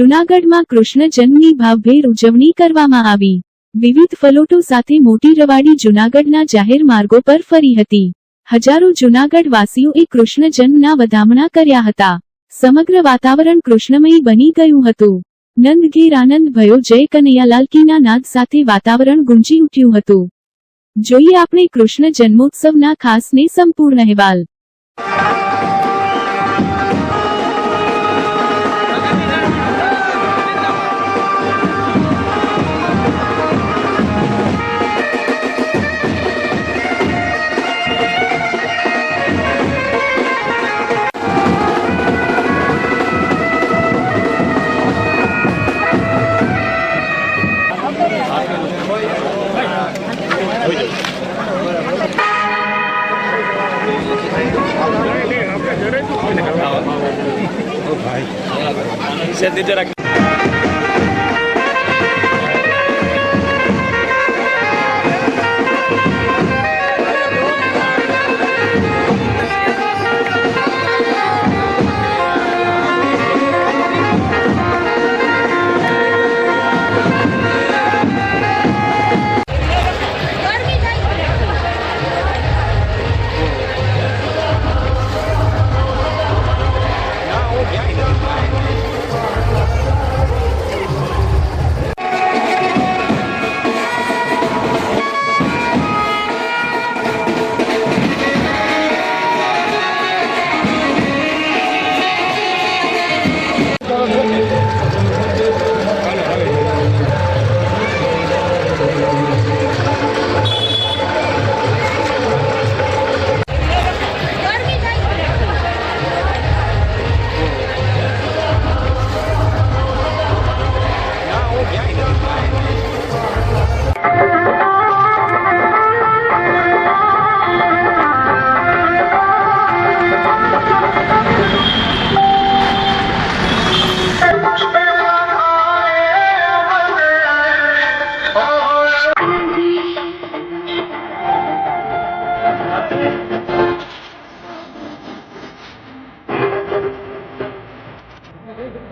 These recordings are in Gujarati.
જૂનાગઢમાં કૃષ્ણ જન્મની ભાવભેર ઉજવણી કરવામાં આવી. વિવિધ ફલોટો સાથે મોટી રવાડી જૂનાગઢના જાહેર માર્ગો પર ફરી હતી. હજારો જૂનાગઢ વાસીઓએ કૃષ્ણ જન્મના વધામણા કર્યા હતા. સમગ્ર વાતાવરણ કૃષ્ણમયી બની ગયું હતું. નંદ ઘેર આનંદ ભયો જય કનૈયાલાલ કીના નાદ સાથે વાતાવરણ ગુંજી ઉઠ્યું હતું. જોઈએ આપણે કૃષ્ણ જન્મોત્સવના ખાસ ને સંપૂર્ણ અહેવાલ. ভাই।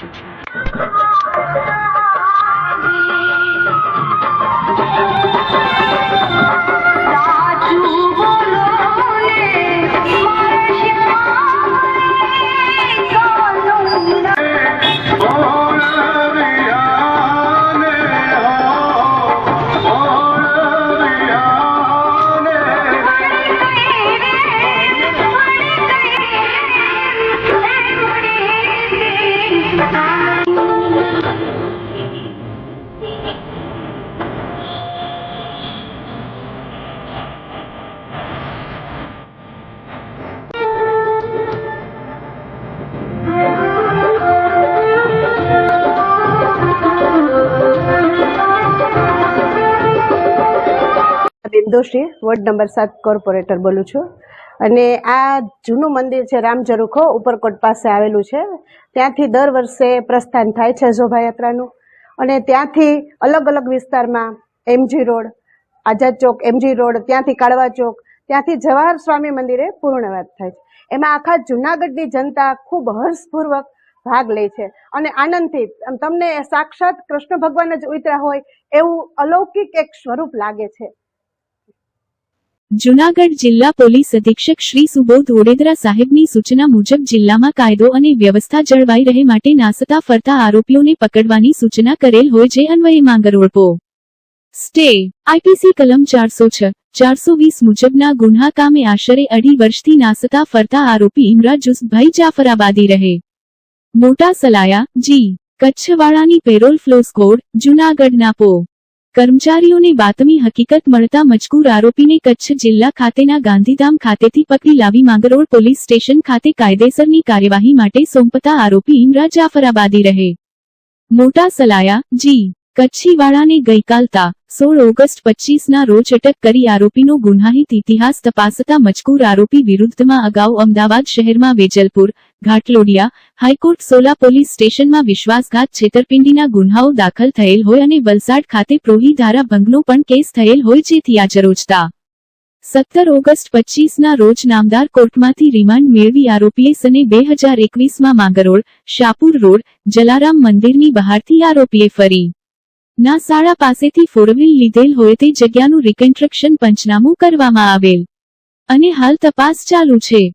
Thank you. Doshi ward number સાત કોર્પોરેટર બોલું છું. અને આ જૂનું મંદિર છે રામજરુખો, ઉપરકોટ પાસે આવેલું છે. ત્યાંથી દર વર્ષે પ્રસ્થાન થાય છે શોભાયાત્રાનું. અને ત્યાંથી અલગ અલગ વિસ્તારમાં MG road, Azad Chowk, MG road, ત્યાંથી કાળવા ચોક, ત્યાંથી જવાહર સ્વામી મંદિરે પૂર્ણવાદ થાય છે. એમાં આખા જુનાગઢની જનતા ખૂબ હર્ષપૂર્વક ભાગ લે છે અને આનંદથી તમને સાક્ષાત કૃષ્ણ ભગવાન જ ઉતર્યા હોય એવું અલૌકિક એક સ્વરૂપ લાગે છે. જૂનાગઢ જિલ્લા પોલીસ અધિક્ષક શ્રી સુબોધ ઓડેદરા સાહેબની સૂચના મુજબ જિલ્લામાં કાયદો અને વ્યવસ્થા જળવાઈ રહે માટે નાસતા ફરતા આરોપીઓને પકડવાની સૂચના કરેલ હોય જે અન્વયે માંગરોળપો. સ્ટે, આઈપીસી કલમ ચારસો છ, ચારસો વીસ મુજબના ગુન્હા કામે આશરે અઢી વર્ષથી નાસતા ફરતા આરોપી ઇમરાજ જુસભાઈ જાફરાબાદી રહે. મોટા સલાયા, જી, કચ્છવાળાની પેરોલ ફ્લો સ્કોડ જૂનાગઢના પો. કર્મચારીઓને બાતમી હકીકત મળતા મજકૂર આરોપીને કચ્છ જિલ્લા ખાતેના ગાંધીધામ ખાતેથી પકડી લાવી માંગરોળ પોલીસ સ્ટેશન ખાતે કાયદેસરની કાર્યવાહી માટે સોંપતા આરોપી ઇમરા જાફરાબાદી રહે. મોટા સલાયા, જી. કચ્છીવાળાને ગઈકાલતા સોળ ઓગસ્ટ પચીસના રોજ અટક કરી આરોપીનો ગુન્હાહિત ઇતિહાસ તપાસતા મજકૂર આરોપી વિરુદ્ધમાં અગાઉ અમદાવાદ શહેરમાં Vejalpur, Ghatlodia high court Sola police સ્ટેશનમાં વિશ્વાસઘાત છેતરપિંડીના ગુન્હાઓ દાખલ થયેલ હોય અને વલસાડ ખાતે પ્રોહી ધારા ભંગનો પણ કેસ થયેલ હોય જેથી આજરોજતા સત્તર ઓગસ્ટ પચીસના રોજ નામદાર કોર્ટમાંથી રિમાન્ડ મેળવી આરોપીએ સને બે હજાર એકવીસમાં માંગરોળ શાપુર રોડ, જલારામ મંદિરની બહારથી આરોપીએ ફરી. ના શાળા પાસેથી ફોરવ્હીલ લીધેલ હોય તે જગ્યાનું રિકન્સ્ટ્રક્શન પંચનામું કરવામાં આવેલ. અને હાલ તપાસ ચાલુ છે.